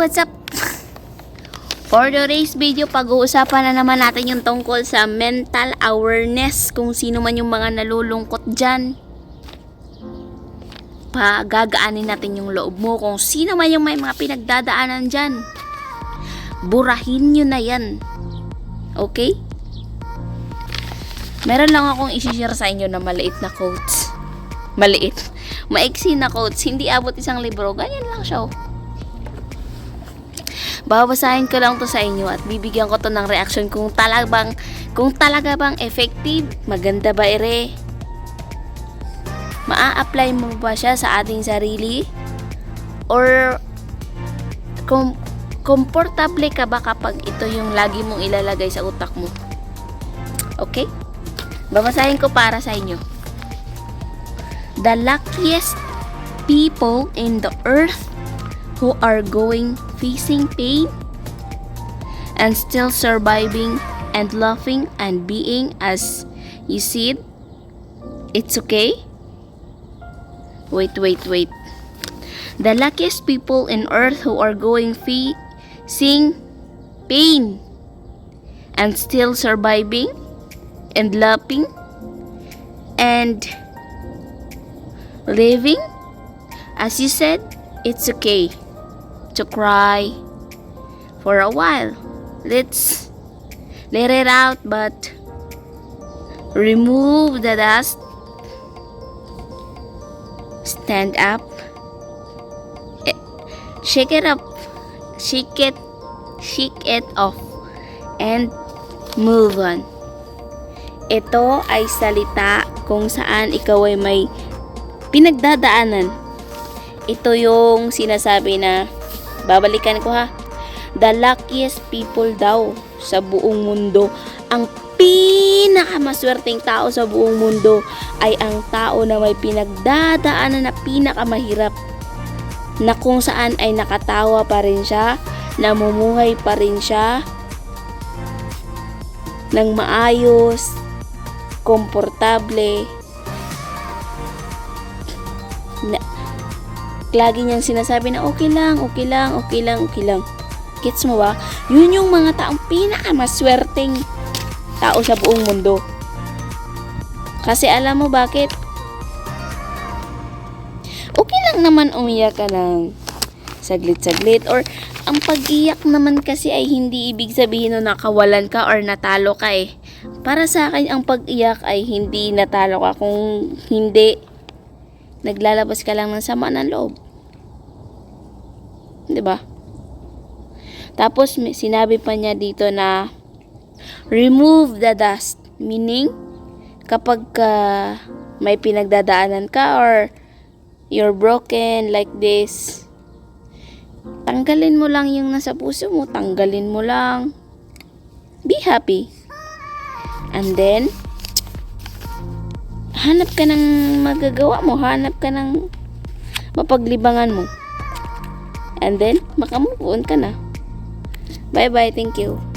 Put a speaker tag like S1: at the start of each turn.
S1: what's up? For today's video, pag-uusapan na naman natin yung tungkol sa mental awareness. Kung sino man yung mga nalulungkot dyan. Pagagaanin natin yung loob mo. Kung sino man yung may mga pinagdadaanan dyan. Burahin nyo na yan. Okay? Meron lang akong isi-share sa inyo na maliit na quotes. Maliit. Maiksi na quotes. Hindi abot isang libro. Ganyan lang siya. oh. Babasahin ko lang to sa inyo at bibigyan ko to ng reaction kung talagang kung talaga bang effective, maganda ba ere? Maa-apply mo ba siya sa ating sarili? Or kom komportable ka ba kapag ito yung lagi mong ilalagay sa utak mo? Okay? Babasahin ko para sa inyo. The luckiest people in the earth who are going facing pain and still surviving and laughing and being as you see it, it's okay. Wait wait wait. The luckiest people in earth who are going facing pain and still surviving and laughing and living as you said it's okay to cry for a while. Let's let it out, but remove the dust. Stand up. Eh, Shake it up. Shake it. Shake it off. And move on. Ito ay salita kung saan ikaw ay may pinagdadaanan ito yung sinasabi na babalikan ko ha? The luckiest people daw sa buong mundo. Ang pinakamaswerteng tao sa buong mundo ay ang tao na may pinagdadaanan na pinakamahirap na kung saan ay nakatawa pa rin siya namumuhay pa rin siya ng maayos komportable na, lagi niyang sinasabi na okay lang, okay lang, okay lang, okay lang. Gets mo ba? Yun yung mga taong pinakamaswerteng tao sa buong mundo. Kasi alam mo bakit? Okay lang naman umiyak ka ng saglit-saglit or ang pag-iyak naman kasi ay hindi ibig sabihin na nakawalan ka or natalo ka eh. Para sa akin, ang pag-iyak ay hindi natalo ka kung hindi naglalabas ka lang ng sama ng loob. 'Di ba? Tapos sinabi pa niya dito na remove the dust, meaning kapag ka may pinagdadaanan ka or you're broken like this, tanggalin mo lang yung nasa puso mo, tanggalin mo lang. Be happy. And then, hanap ka ng magagawa mo, hanap ka ng mapaglibangan mo. And then, makamove on ka na. Bye-bye, thank you.